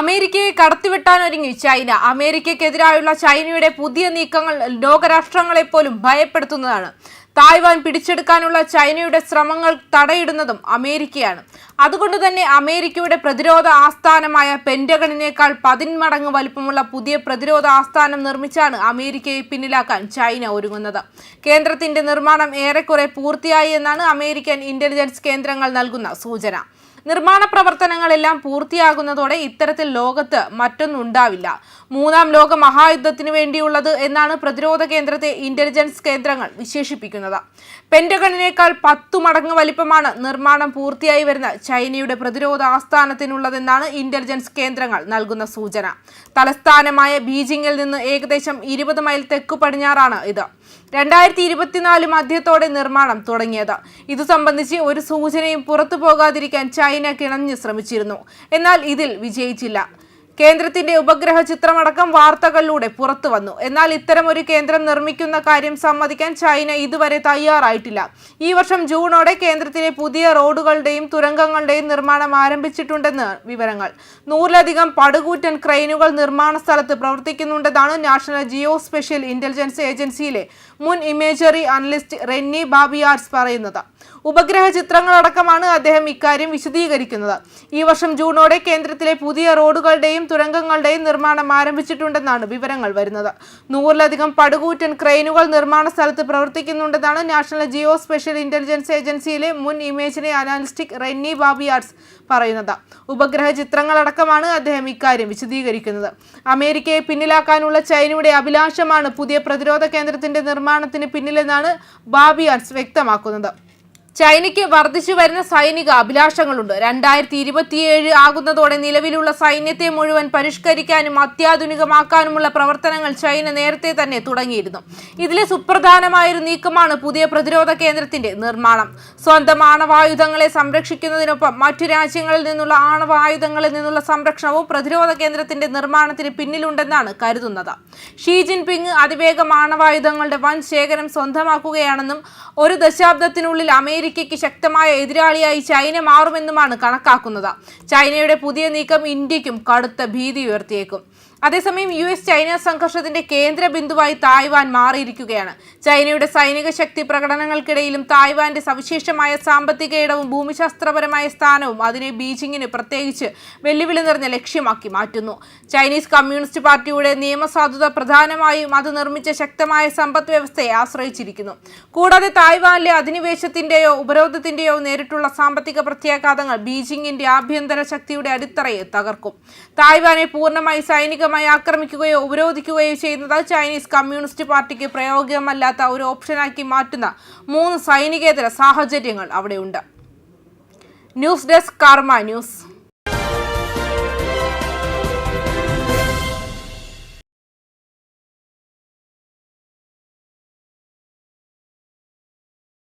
അമേരിക്കയെ കടത്തിവെട്ടാനൊരുങ്ങി ചൈന. അമേരിക്കയ്ക്കെതിരായുള്ള ചൈനയുടെ പുതിയ നീക്കങ്ങൾ ലോകരാഷ്ട്രങ്ങളെ പോലും ഭയപ്പെടുത്തുന്നതാണ്. തായ്വാൻ പിടിച്ചെടുക്കാനുള്ള ചൈനയുടെ ശ്രമങ്ങൾ തടയിടുന്നതും അമേരിക്കയാണ്. അതുകൊണ്ട് തന്നെ അമേരിക്കയുടെ പ്രതിരോധ ആസ്ഥാനമായ പെന്റഗണിനേക്കാൾ പതിന്മടങ്ങ് വലിപ്പമുള്ള പുതിയ പ്രതിരോധ ആസ്ഥാനം നിർമ്മിച്ചാണ് അമേരിക്കയെ പിന്നിലാക്കാൻ ചൈന ഒരുങ്ങുന്നത്. കേന്ദ്രത്തിന്റെ നിർമ്മാണം ഏറെക്കുറെ പൂർത്തിയായി എന്നാണ് അമേരിക്കൻ ഇന്റലിജൻസ് കേന്ദ്രങ്ങൾ നൽകുന്ന സൂചന. നിർമ്മാണ പ്രവർത്തനങ്ങളെല്ലാം പൂർത്തിയാകുന്നതോടെ ഇത്തരത്തിൽ ലോകത്ത് മറ്റൊന്നുണ്ടാവില്ല. മൂന്നാം ലോക മഹായുദ്ധത്തിന് വേണ്ടിയുള്ളത് എന്നാണ് പ്രതിരോധ കേന്ദ്രത്തെ ഇന്റലിജൻസ് കേന്ദ്രങ്ങൾ വിശേഷിപ്പിക്കുന്നത്. പെന്റഗണിനേക്കാൾ പത്തു മടങ്ങ് വലിപ്പമാണ് നിർമ്മാണം പൂർത്തിയായി വരുന്ന ചൈനയുടെ പ്രതിരോധ ആസ്ഥാനത്തിനുള്ളതെന്നാണ് ഇന്റലിജൻസ് കേന്ദ്രങ്ങൾ നൽകുന്ന സൂചന. തലസ്ഥാനമായ ബീജിംഗിൽ നിന്ന് ഏകദേശം ഇരുപത് മൈൽ തെക്കു പടിഞ്ഞാറാണ് ഇത്. രണ്ടായിരത്തി ഇരുപത്തിനാല് മധ്യത്തോടെ നിർമ്മാണം തുടങ്ങിയത്. ഇതു സംബന്ധിച്ച് ഒരു സൂചനയും പുറത്തു പോകാതിരിക്കാൻ ചൈന കിണഞ്ഞു ശ്രമിച്ചിരുന്നു. എന്നാൽ ഇതിൽ വിജയിച്ചില്ല. കേന്ദ്രത്തിന്റെ ഉപഗ്രഹ ചിത്രമടക്കം വാർത്തകളിലൂടെ പുറത്തു വന്നു എന്നാൽ ഇത്തരം ഒരു കേന്ദ്രം നിർമ്മിക്കുന്ന കാര്യം സമ്മതിക്കാൻ ചൈന ഇതുവരെ തയ്യാറായിട്ടില്ല. ഈ വർഷം ജൂണോടെ കേന്ദ്രത്തിലെ പുതിയ റോഡുകളുടെയും തുരങ്കങ്ങളുടെയും നിർമ്മാണം ആരംഭിച്ചിട്ടുണ്ടെന്ന് വിവരങ്ങൾ. നൂറിലധികം പടുകൂറ്റൻ ക്രെയിനുകൾ നിർമ്മാണ സ്ഥലത്ത് പ്രവർത്തിക്കുന്നുണ്ടെന്നാണ് നാഷണൽ ജിയോ സ്പെഷ്യൽ ഇന്റലിജൻസ് ഏജൻസിയിലെ മുൻ ഇമേജറി അനലിസ്റ്റ് റെന്നി ബാബിയാർസ് പറയുന്നത്. ഉപഗ്രഹ ചിത്രങ്ങളടക്കമാണ് അദ്ദേഹം ഇക്കാര്യം വിശദീകരിക്കുന്നത്. ഈ വർഷം ജൂണോടെ കേന്ദ്രത്തിലെ പുതിയ റോഡുകളുടെയും തുരങ്കങ്ങളുടെയും നിർമ്മാണം ആരംഭിച്ചിട്ടുണ്ടെന്നാണ് വിവരങ്ങൾ വരുന്നത്. നൂറിലധികം പടുകൂറ്റൻ ക്രെയിനുകൾ നിർമ്മാണ സ്ഥലത്ത് പ്രവർത്തിക്കുന്നുണ്ടെന്നാണ് നാഷണൽ ജിയോ സ്പെഷ്യൽ ഇന്റലിജൻസ് ഏജൻസിയിലെ മുൻ ഇമേജിനെ അനാലിസ്റ്റിക് റെന്നി ബാബിയാർസ് പറയുന്നത്. ഉപഗ്രഹ ചിത്രങ്ങളടക്കമാണ് അദ്ദേഹം ഇക്കാര്യം വിശദീകരിക്കുന്നത്. അമേരിക്കയെ പിന്നിലാക്കാനുള്ള ചൈനയുടെ അഭിലാഷമാണ് പുതിയ പ്രതിരോധ കേന്ദ്രത്തിന്റെ നിർമ്മാണത്തിന് പിന്നിലെന്നാണ് ബാബിയാർസ് വ്യക്തമാക്കുന്നത്. ചൈനയ്ക്ക് വർദ്ധിച്ചു വരുന്ന സൈനിക അഭിലാഷങ്ങളുണ്ട്. രണ്ടായിരത്തി ഇരുപത്തിയേഴ് ആകുന്നതോടെ നിലവിലുള്ള സൈന്യത്തെ മുഴുവൻ പരിഷ്കരിക്കാനും അത്യാധുനികമാക്കാനുമുള്ള പ്രവർത്തനങ്ങൾ ചൈന നേരത്തെ തന്നെ തുടങ്ങിയിരുന്നു. ഇതിലെ സുപ്രധാനമായൊരു നീക്കമാണ് പുതിയ പ്രതിരോധ കേന്ദ്രത്തിന്റെ നിർമ്മാണം. സ്വന്തം ആണവായുധങ്ങളെ സംരക്ഷിക്കുന്നതിനൊപ്പം മറ്റു രാജ്യങ്ങളിൽ നിന്നുള്ള ആണവായുധങ്ങളിൽ നിന്നുള്ള സംരക്ഷണവും പ്രതിരോധ കേന്ദ്രത്തിന്റെ നിർമ്മാണത്തിന് പിന്നിലുണ്ടെന്നാണ് കരുതുന്നത്. ഷീ ജിൻപിങ് അതിവേഗം ആണവായുധങ്ങളുടെ വൻ ശേഖരം സ്വന്തമാക്കുകയാണെന്നും ഒരു ദശാബ്ദത്തിനുള്ളിൽ അമേരിക്കയ്ക്ക് ശക്തമായ എതിരാളിയായി ചൈന മാറുമെന്നുമാണ് കണക്കാക്കുന്നത്. ചൈനയുടെ പുതിയ നീക്കം ഇന്ത്യക്കും കടുത്ത ഭീതി ഉയർത്തിയേക്കും. അതേസമയം യു എസ് ചൈന സംഘർഷത്തിന്റെ കേന്ദ്ര ബിന്ദുവായി തായ്വാൻ മാറിയിരിക്കുകയാണ്. ചൈനയുടെ സൈനിക ശക്തി പ്രകടനങ്ങൾക്കിടയിലും തായ്വാന്റെ സവിശേഷമായ സാമ്പത്തിക ഇടവും ഭൂമിശാസ്ത്രപരമായ സ്ഥാനവും അതിനെ ബീജിംഗിന് പ്രത്യേകിച്ച് വെല്ലുവിളി നിറഞ്ഞ ലക്ഷ്യമാക്കി മാറ്റുന്നു. ചൈനീസ് കമ്മ്യൂണിസ്റ്റ് പാർട്ടിയുടെ നിയമസാധുത പ്രധാനമായും അത് നിർമ്മിച്ച ശക്തമായ സമ്പദ് വ്യവസ്ഥയെ ആശ്രയിച്ചിരിക്കുന്നു. കൂടാതെ തായ്വാനിലെ അധിനിവേശത്തിന്റെയോ ഉപരോധത്തിന്റെയോ നേരിട്ടുള്ള സാമ്പത്തിക പ്രത്യാഘാതങ്ങൾ ബീജിംഗിന്റെ ആഭ്യന്തര ശക്തിയുടെ അടിത്തറയെ തകർക്കും. തായ്വാനെ പൂർണമായി സൈനികമായി ആക്രമിക്കുകയോ ഉപരോധിക്കുകയോ ചെയ്യുന്നത് ചൈനീസ് കമ്മ്യൂണിസ്റ്റ് പാർട്ടിക്ക് പ്രയോഗികമല്ലാത്ത ഒരു ഓപ്ഷനാക്കി മാറ്റുന്ന മൂന്ന് സൈനികേതര സാഹചര്യങ്ങൾ അവിടെയുണ്ട്. News desk Karma news.